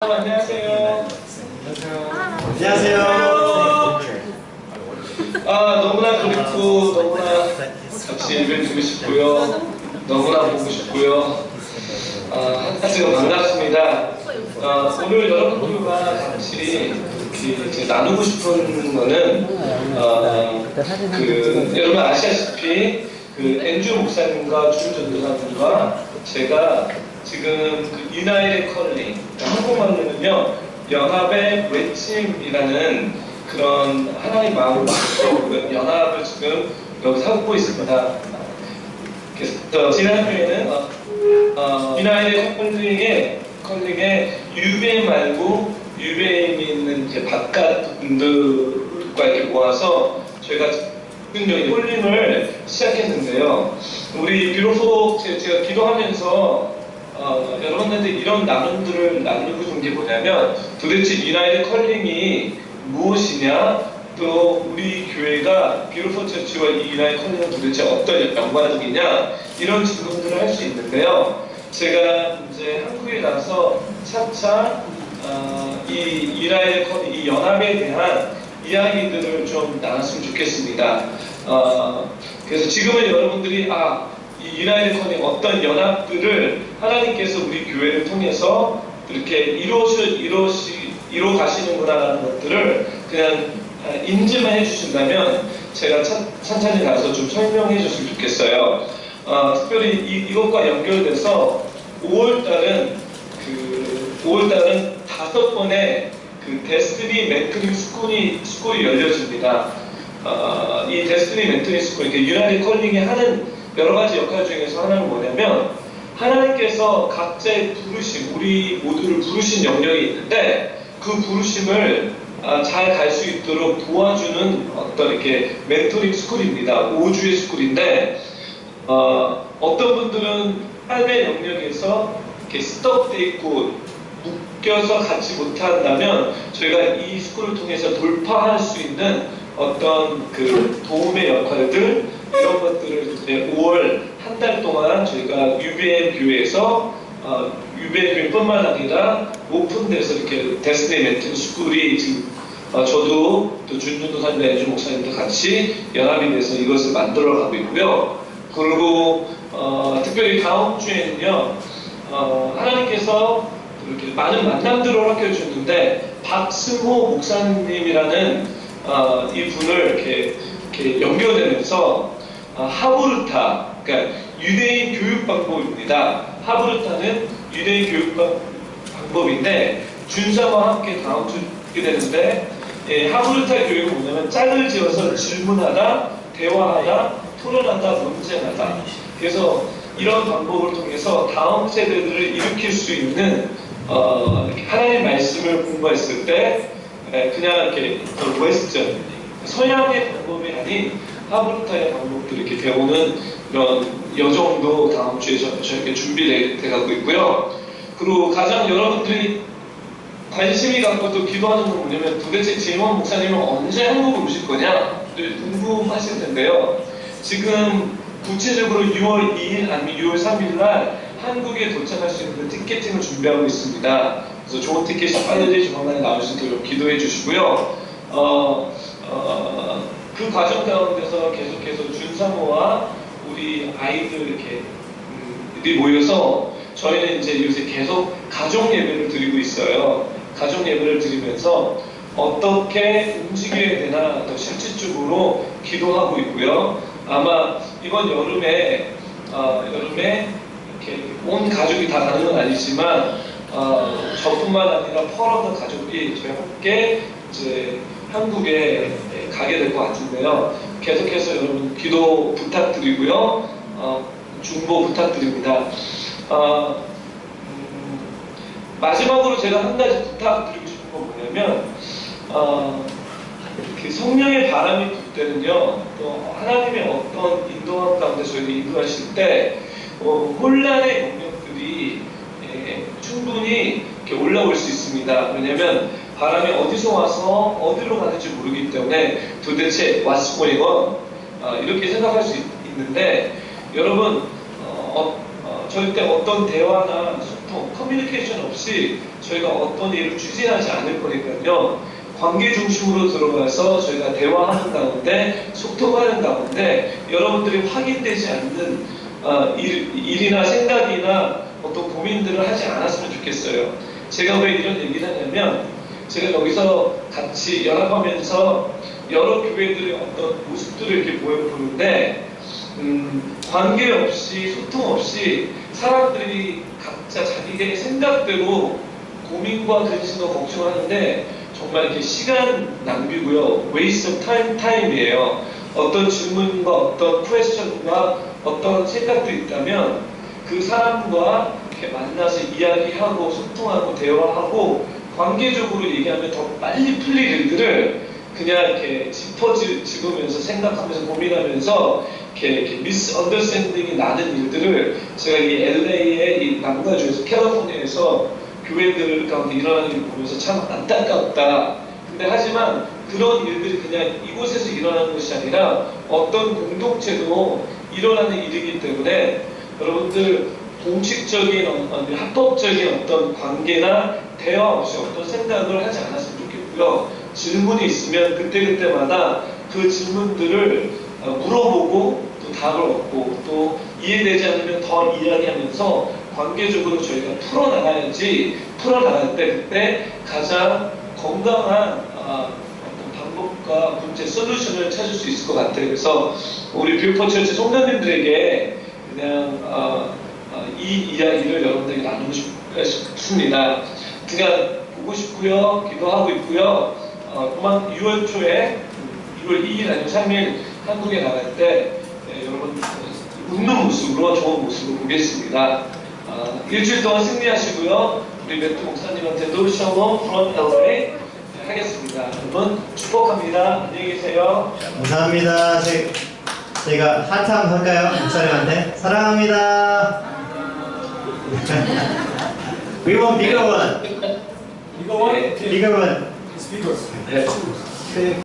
안녕하세요. 안녕하세요. 아 너무나 그립고 너무나 같이 예배 드리고 싶고요. 너무나 보고 싶고요. 아 하지만 반갑습니다. 아, 오늘 여러분들과 같이 이렇게 나누고 싶은 거는 어, 그 여러분 아시다시피 그 엔주 목사님과 주전도사님과 제가 지금 그 유나이드 컬링 한국말로는요 연합의 외침이라는 그런 하나님 마음을 받고 연합을 지금 여기서 하고 있습니다. 그래서 지난주에는 어, 어, 유나이드 컬링의 컬링의 유배 말고 유배에 있는 이제 바깥 분들과 이렇게 모아서 저희가 홀림을 시작했는데요. 우리 비로소 제- 제가 기도하면서 어, 여러분한테 이런 나눔들을 나누고 싶은 게 뭐냐면 도대체 유나이드 컬링이 무엇이냐 또 우리 교회가 비로소 처치와 이 유나이드 컬링은 도대체 어떤 연관적이냐 이런 질문들을 할 수 있는데요. 제가 이제 한국에 가서 차차 어, 이 유나이드 컬링, 이 연합에 대한 이야기들을 좀 나눴으면 좋겠습니다. 어, 그래서 지금은 여러분들이 아, 이 유나이드 커닝 어떤 연합들을 하나님께서 우리 교회를 통해서 이렇게 이루어시, 이루어시, 이루어 가시는구나라는 것들을 그냥 아, 인지만 해주신다면 제가 차, 천천히 가서 좀 설명해 줬으면 좋겠어요. 어, 특별히 이, 이것과 연결돼서 5월달은 그 5월달은 다섯 번의 그 데스티니 멘토링 스쿨이, 스쿨이 열려집니다. 어, 이 데스티니 멘토링 스쿨, 이렇게 유나이드 컬링이 하는 여러 가지 역할 중에서 하나는 뭐냐면 하나님께서 각자의 부르심, 우리 모두를 부르신 영역이 있는데 그 부르심을 아, 잘갈 수 있도록 도와주는 어떤 이렇게 멘토링 스쿨입니다. 5주의 스쿨인데 어, 어떤 분들은 삶의 영역에서 이렇게 스톱돼 있고 묶여서 가지 못한다면 저희가 이 스쿨을 통해서 돌파할 수 있는 어떤 그 도움의 역할들 이런 것들을 이제 5월 한 달 동안 저희가 UBM 교회에서 어, UBM 교회뿐만 아니라 오픈돼서 이렇게 데스티니 멘토 스쿨이 지금 어, 저도 또 준준도 사님, 애주 목사님도 같이 연합이 돼서 이것을 만들어 가고 있고요. 그리고 어, 특별히 다음 주에는요, 어, 하나님께서 이렇게 많은 만남들을 허락해 주셨는데 박승호 목사님이라는 어, 이 분을 이렇게, 이렇게 연결되면서 어, 하부르타, 그러니까 유대인 교육 방법입니다. 하부르타는 유대인 교육 방- 방법인데 준사와 함께 다음 주 있게 되는데 예, 하부르타 교육은 뭐냐면 짝을 지어서 질문하다, 대화하다, 토론하다, 논쟁하다. 그래서 이런 방법을 통해서 다음 세대들을 일으킬 수 있는 어, 이렇게 하나님 말씀을 공부했을 때 예, 그냥 이렇게 그 웨스턴 서양의 방법이 아닌 하부르타의 방법들을 이렇게 배우는 이런 여정도 다음 주에 저, 저에게 준비돼 가고 있고요. 그리고 가장 여러분들이 관심이 갖고 또 기도하는 건 뭐냐면 도대체 재원 목사님은 언제 한국을 오실 거냐 늘 궁금하실 텐데요. 지금 구체적으로 6월 2일 아니면 6월 3일 날 한국에 도착할 수 있는 티켓팅을 준비하고 있습니다. 그래서 좋은 티켓이 빨리 조만간에 나올 수 있도록 기도해 주시고요. 어, 어, 그 과정 가운데서 계속해서 준사모와 우리 아이들 이렇게 음, 이 모여서 저희는 이제 요새 계속 가족 예배를 드리고 있어요. 가족 예배를 드리면서 어떻게 움직여야 되나 더 실질적으로 기도하고 있고요. 아마 이번 여름에 어, 여름에 이렇게 온 가족이 다 가는 건 아니지만 어, 저뿐만 아니라 퍼러드 가족이 저희 함께 이제 한국에 가게 될 것 같은데요. 계속해서 여러분 기도 부탁드리고요. 어, 중보 부탁드립니다. 어, 음, 마지막으로 제가 한 가지 부탁드리고 싶은 건 뭐냐면 어, 그 성령의 바람이 불 때는요 또 하나님의 어떤 인도함 가운데 저희를 인도하실 때 어, 혼란의 영역들이 예, 충분히 올라올 수 있습니다. 왜냐하면 바람이 어디서 와서 어디로 가는지 모르기 때문에 도대체 what's going on 어, 이렇게 생각할 수 있, 는데 여러분 어, 어, 어, 절대 어떤 대화나 소통, 커뮤니케이션 없이 저희가 어떤 일을 추진하지 않을 거니까요. 관계 중심으로 들어가서 저희가 대화하는 가운데 소통하는 가운데 여러분들이 확인되지 않는 어, 일, 일이나 생각이나 어떤 고민들을 하지 않았으면 좋겠어요. 제가 왜 이런 얘기를 하냐면 제가 여기서 같이 연합하면서 여러 교회들의 어떤 모습들을 이렇게 보여보는데 음, 관계 없이 소통 없이 사람들이 각자 자기의 생각대로 고민과 근심과 걱정하는데 정말 이렇게 시간 낭비고요. of time, time이에요. 어떤 질문과 어떤 퀘스천과 어떤 생각도 있다면 그 사람과 이렇게 만나서 이야기하고 소통하고 대화하고 관계적으로 얘기하면 더 빨리 풀릴 일들을 그냥 이렇게 짚어집으면서 생각하면서 고민하면서 이렇게, 이렇게 미스 언더스탠딩이 나는 일들을 제가 이 LA의 이 남가주에서 캘리포니아에서 교회들 가운데 일어나는 일을 보면서 참 안타깝다. 근데 하지만 그런 일들이 그냥 이곳에서 일어나는 것이 아니라 어떤 공동체도 일어나는 일이기 때문에 여러분들 공식적인 합법적인 어떤 관계나 대화 없이 어떤 생각을 하지 않았으면 좋겠고요. 질문이 있으면 그때그때마다 그 질문들을 어, 물어보고 또 답을 얻고 또 이해되지 않으면 더 이야기하면서 관계적으로 저희가 풀어나가야지 풀어나갈 때 그때 가장 건강한 아, 방법과 문제 솔루션을 찾을 수 있을 것 같아요. 그래서 우리 뷰퍼처치 성도님들에게 그냥 어, 어, 이 이야기를 여러분들에게 나누고 싶, 싶습니다. 그냥 보고 싶고요, 기도하고 있고요. 어, 또한 6월 초에 6월 2일 아니면 3일 한국에 나갈 때 네, 여러분 웃는 모습으로 좋은 모습을 보겠습니다. 어, 일주일 동안 승리하시고요. 우리 매트 목사님한테도 샬롬 from LA 하겠습니다. 여러분 축복합니다. 안녕히 계세요. 감사합니다. 제, 저희가 하트 한번 할까요? 목사님한테. 사랑합니다. We want bigger one. 이거 Bigger one. 네. 그,